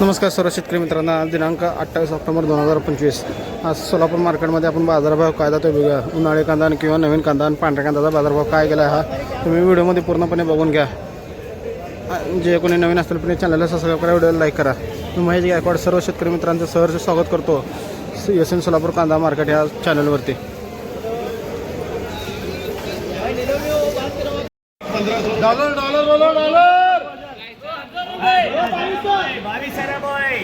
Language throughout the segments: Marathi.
नमस्कार सर्व शेतकरी मित्रांनो दिनांक अठ्ठावीस ऑक्टोबर दोन हजार पंचवीस. आज सोलापूर मार्केटमध्ये आपण बाजारभाव काय जातो बघूया. उन्हाळी कांदा आणि किंवा नवीन कांदा आणि पांढऱ्या कांद्याचा बाजारभाव काय गेला हा तुम्ही व्हिडिओमध्ये पूर्णपणे बघून घ्या. जे कोणी नवीन असतील पण चॅनलला सबस्क्राईब करा व्हिडिओला लाईक करा. मी महेश गायकवाड सर्व शेतकरी मित्रांचं सहर्ष स्वागत करतो. एस एन सोलापूर कांदा मार्केट या चॅनलवरती. Dollar dollar dollar dollar! बावीस सर बॉय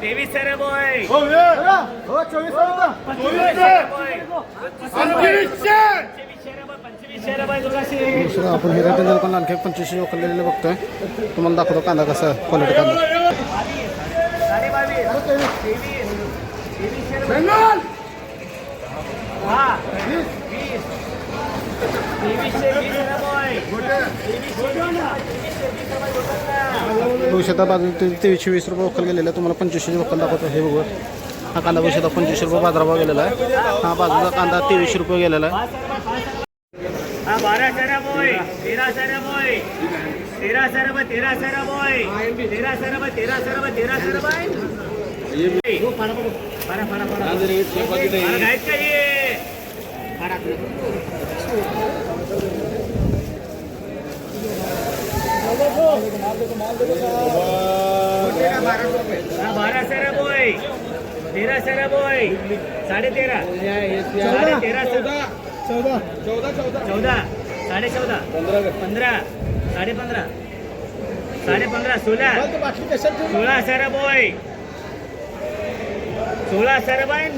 तेवीस सर बॉय चोवीस पंचवीस दुसरं आपण हिरा टेंडर पण आणखी पंचवीसशे वखललेले बघतोय तुम्हाला दाखवतो कांदा कसा क्वालिटी कांदा वीस तेवीसशे दुर्गाचा. भविष्यात बाजू ते तेवीसशे वीस रुपये वक्कल गेलेलं आहे तुम्हाला पंचवीसशे वक्कल दाखवतो. हे बघू हा कांदा भविष्यात पंचवीसशे रुपये बाजारभाव गेलेला आहे. हा बाजूचा कांदा तेवीसशे रुपये गेलेला आहे. बारा सर बोय तेरा सर बॉय साडे तेरा साडे तेरा चौदा चौदा साडे चौदा पंधरा साडे पंधरा साडे पंधरा सोळा सोळा सर बॉय सोळा सर बाय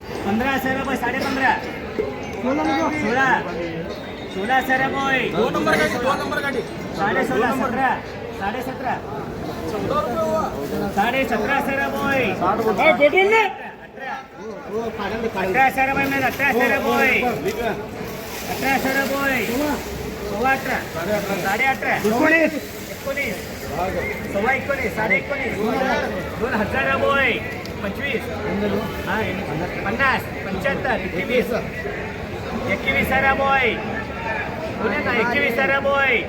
पंधरा सर बॉय साडे पंधरा सोळा सोळा सर बॉय दोन नंबर साडे सोळा सतरा साडे सतरा साडे सतरा सर बॉय अठरा सर बॉय म्हणजे अठरा सर बॉय अठरा सर बॉय सव्वा अठरा साडे अठरा एकोणीस एकोणीस सव्वा एकोणीस साडे एकोणीस दोन हजार बॉय पंचवीस हा पन्नास पंच्याहत्तर एकवीस एकवीस सर बॉय पुणे ना एकवीस सर बॉय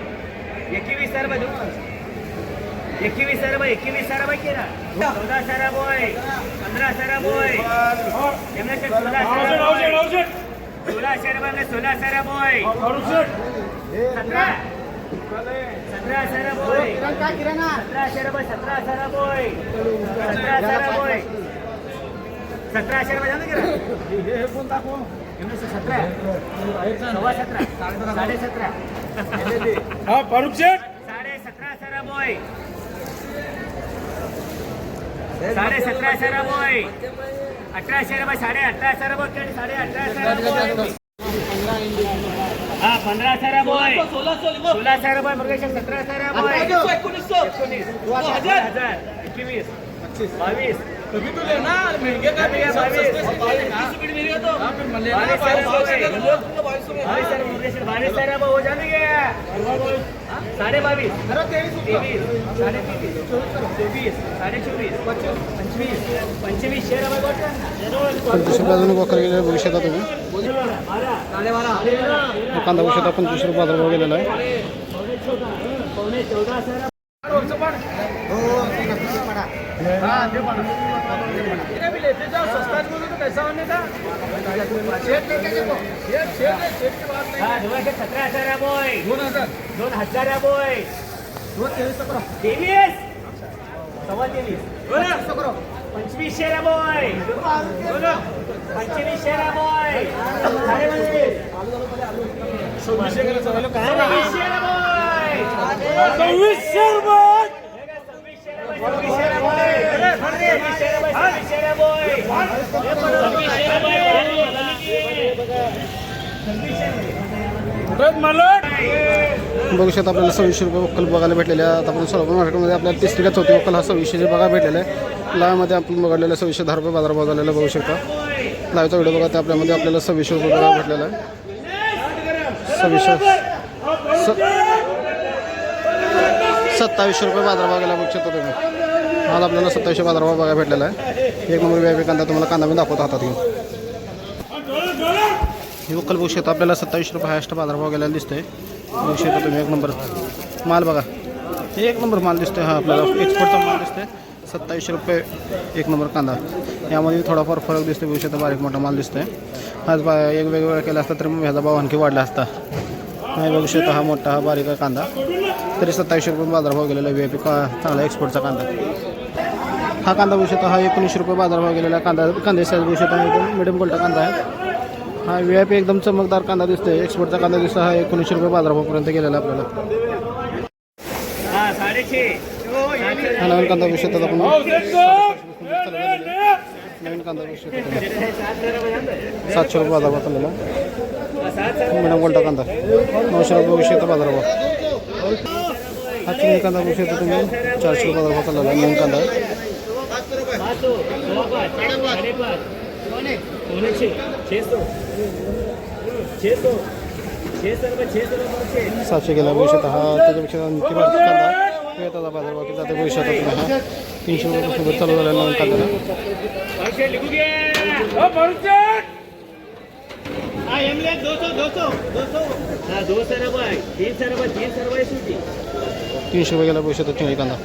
एकवीस सर बॉय एकवीस सर बॉय एकवीस सर बॉय केला चौदा सर बॉय पंधरा सर बॉय सोळा सर बॉय सोळा सर बॉय सोळा सर बॉय सतरा. सतरा सर बॉय सतरा बॉय जाणं सतरा हा फारुख शेठ. साडे सतरा सर बॉय. साडे सतरा सर बॉय अठरा शहर बॉय साडे अठरा सर बॉय. साडे अठरा सर बॉय हा पंधरा सर बॉय सोळा सर बॉय सतरा सर बॉय एकोणीस हजार. एकवीस बावीस बावीस सर मुकेश बावीस सर हो जाने साडे बावीस तेवीस साडे तेवीस चोवीस साडे चोवीस पंचवीस पंचवीस शेअर पंचवीस रुपये अजून वक्कल गेलेलं बघू शकता तुम्ही हा कांदा भविष्यात पंचवीस रुपये बाजारभाव गेलेला आहे हा सतरा हजार बॉय दोन हजार बॉय तेवीस सव्वा तेवीस पंचवीस शेरा बॉय पंचवीस शेरा बॉय साडे पंचवीस सव्वीस शेरा बॉय सव्वीस शेर बघू शकता आपल्याला सव्वीसशे रुपये वक्कल बघायला भेटलेले आहे आता आपण सोलापूर मार्केटमध्ये आपल्याला तिसरी का चौथी वक्कल हा सव्वीसशे बघा भेटलेला आहे. लाईव्हमध्ये आपण बघायला सव्वीसशे दहा रुपये बाजार झालेला बघू शकता. लाईव्हचा व्हिडिओ बघा त्यामध्ये आपल्यामध्ये आपल्याला सव्वीसशे रुपये बघा भेटलेला आहे. सव्वीसशे स- सत्तावीसशे रुपये बाजारभाव गेला, बघू शकता तुम्ही. आज आपल्याला सत्तावीसशे बाजारभाव बघा भेटलेला आहे. एक नंबर व्यापी कांदा तुम्हाला कांदा मी दाखवतो हातात घेऊन. ही वक्कल बघू शकता, आपल्याला सत्तावीसशे रुपये हायस्ट बाजारभाव गेलेला दिसतोय. बघू शकता तुम्ही, एक नंबर माल बघा. एक नंबर माल दिसतोय हा आपल्याला. एक्सपोर्टचा माल दिसतोय. सत्तावीसशे रुपये एक नंबर कांदा. यामध्ये थोडाफार फरक दिसतो भविष्यात बारीक मोठा माल दिसतोय. आज बा, एक वेगवेगळा केला असता, तर ह्याचा भाव आणखी वाढला असता. नाही, बघू शकतो, हा मोठा, हा बारीक कांदा. तरी सत्तावीसशे रुपये बाजारभाव गेलेला व्ही आय पी का चांगला एक्सपोर्टचा कांदा. हा कांदा बघू हा एकोणीसशे रुपये बाजारभाव गेलेला कांदा कांदे साईज बघू शकतो एकदम मिडियम क्वालिटी कांदा आहे. हा व्ही आय पी एकदम चमकदार कांदा दिसतोय. एक्सपोर्टचा कांदा दिसतो हा एकोणीसशे रुपये बाजारभावापर्यंत गेलेला आपल्याला. हा नवीन कांदा बघू शकतात आपण. नवीन कांदा बघू शकतो सातशे रुपये बाजारभाव चाललेला मॅडम कोणता कांदा. नऊशे रुपये बघू शकता बाजारभाव हा चिंगणी कांदा बघू शकता तुम्ही चारशे रुपये बाजारभाव चाललेला नवीन कांदा आहे पाचो सव्वा पाच साडेपाच पौने छे छे सौ छे सौ छे सौ रुपये छे सौ रुपये छे सातशे गेला बघू शकता हा त्याच्यापेक्षा आणखी बारीक कांदा किंवा त्याचा बाजारभाव किती जाते बघू शकता तुम्ही हा तीनशे रुपयापासून चालू झालेला नवीन कांदा दो सौ हा दो सौ रुपये तीन सौ रुपये तीन सौ रुपये सूटी तीनशे रुपये गेला बघू शकता चिंगडी कांदा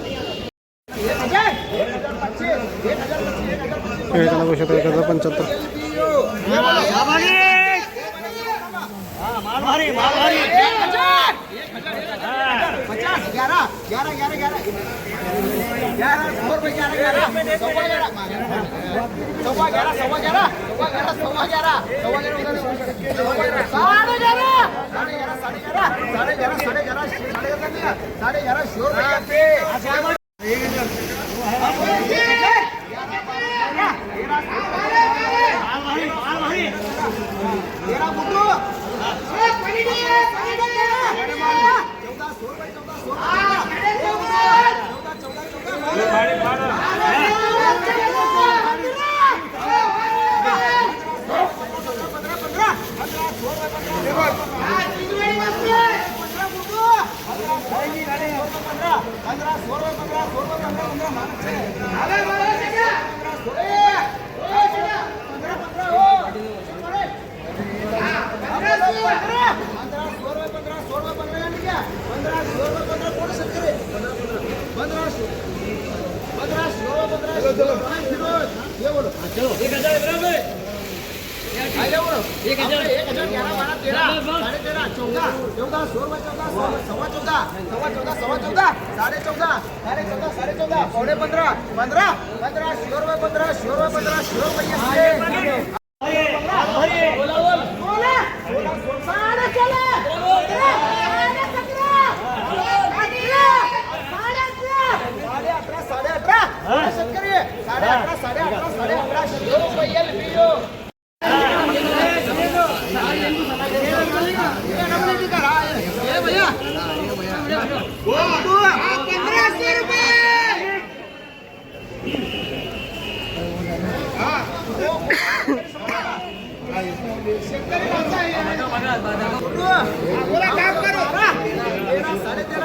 चिंगडी कांदा बघू शकता एक हजार पंच्याहत्तर माल भारी माल भारी पचास ग्यारह ग्यारह ग्यारह ग्यारह ग्यारह सौ रुपये ग्यारह ग्यारह सवा ग्यारह सवा ग्यारह सवा ग्यारह सवा ग्यारह सवा એક હજાર એક હજાર. ગ્યારહ બારહ તેરહ સાડે તેરહ ચૌદા. ચૌદા સોળ ચૌદા સવા ચૌદા. સવા ચૌદા સવા ચૌદા. સાડે ચૌદા સાડે ચૌદા સાડે ચૌદા. પોણે પંદર પંદર. પંદર સોળ પંદર સોળ પંદર સોળ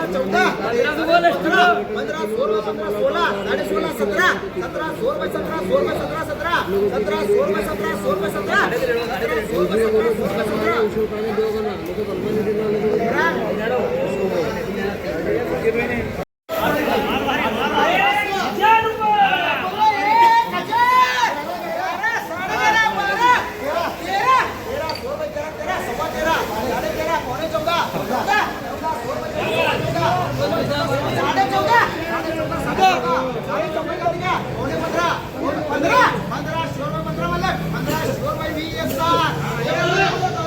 चौदा पंधरा सोळा पंधरा सोळा साडे सोळा सतरा सतरा सोळ बाय सतरा सोळ बाय सतरा सतरा सतरा सोळ बाय सतरा सोळ बाय सतरा सतरा सोळ बाय सतरा सोळ बाय सतरा पंधरा पंधरा सोळा पंधरा मला पंधरा सोळा बाय वीस एक सात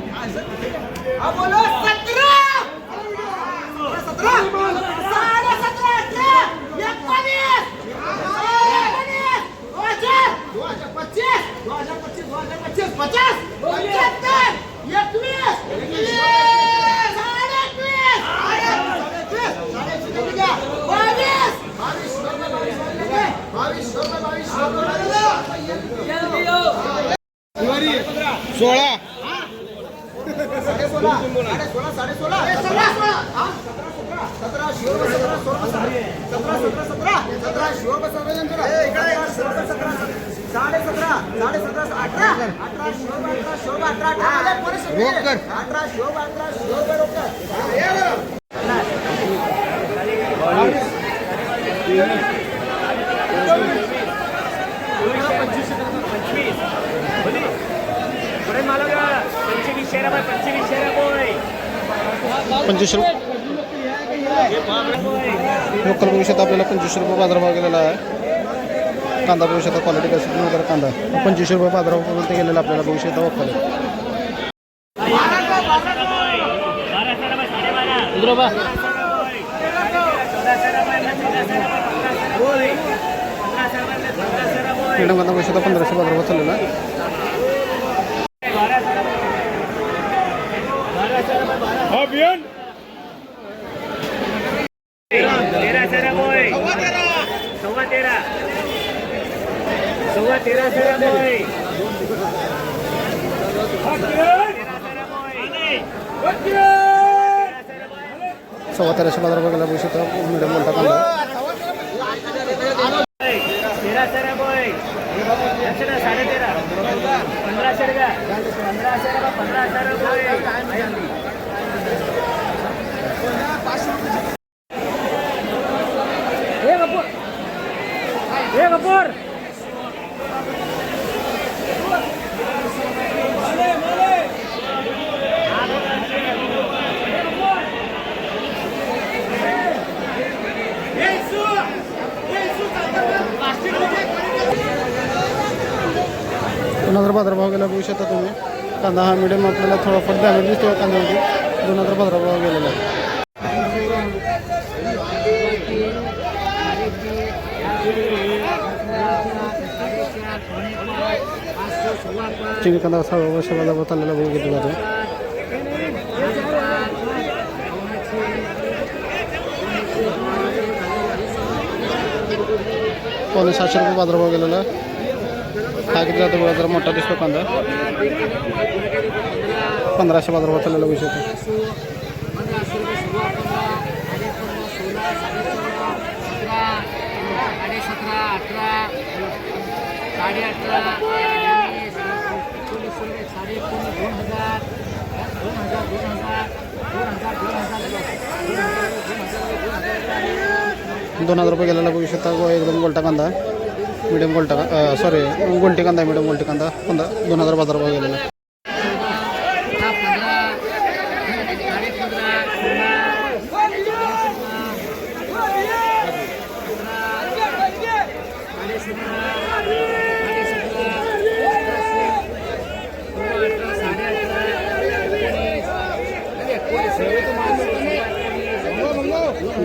हा बोलो सतरा सतरा साडे सतरा अठरा एकोणीस दो हजार पच्चीस दो हजार पच्चीस दो हजार पच्चीस पचास पंच्याहत्तर एकवीस साडे एकवीस साडे एकवीस बावीस बावीस बावीस बावीस सोळा साडे सोळा साडे सोळा साडे सोळा सतरा सोळा हा? सतरा शिवर सतरा सोळा सतरा सतरा सतरा सतरा शिवर सतरा सतरा सतरा साडे सतरा साडे सतरा अठरा अठरा शोभ अठरा शोभ अठरा अठरा आले, कोणी सुट्टी? अठरा शोभ अठरा शोभ रोकर पंचवीस बोली पुढे मला का पंचवीस शेरा बाय पंचवीस शेरा बोय पंचवीस रुपये लोकल बघू शकता आपल्याला पंचवीस रुपये बाजारभाव गेलेला आहे. कांदा बघू शकता क्वालिटी कशी वगैरे कांदा. पंचवीस रुपये बाजारभाव गेलेला आपल्याला बघू शकता वक्कल. बारा शेरा बाय साडेबारा चौदा शेरा Abian. Tera tera boy. Sawa tera. Sawa tera tera boy. Sawa boy. Sawa tera sawa boy. Sawa tera sawa tera पंधरा हजार पंधरा हजार हे कपूर हे कपूर गेला बघू तुम्ही. कांदा हा मिडियम आपल्याला थोडाफार डॅमेज दिसतो कांद्यामध्ये दोन हजार बाजारभाव गेलेला आहे चिनी कांदा सहा वर्ष बाजारभाव चाललेला बघू घेतला जातो पावणे सातशे रुपये बाजारभाव गेलेला आहे. किती जातो बघा जरा मोठा दिसतो कांदा. पंधराशे बाजारभाव चाललेला विषय होतो. दोन हजार दोन हजार दोन हजार दोन दोन हजार रुपये गेलेला बघू एकदम गोलटा कांदा. ಮೀಡಿಯಂ ಗೋಲ್ಟ ಸಾರಿ ಗೋಲ್ಟಿಕಂದ ಮೀಡಿಯಂ ಗೋಲ್ಟಿಕಂದ ಒಂದು दोन हजार बाजार ಹೋಗಿಲ್ಲ गेलेला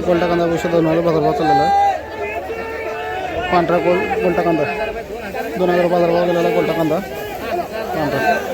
ಗೋಲ್ಟಕಂದ ಭವಿಷ್ಯದ ನೋಡಲು ಬಾजार ಭಾವ चाललेला पांढरा गोल गोल टाकांदा दोन हजार बाजार वगैरेला गोल टाकांदा पांढरा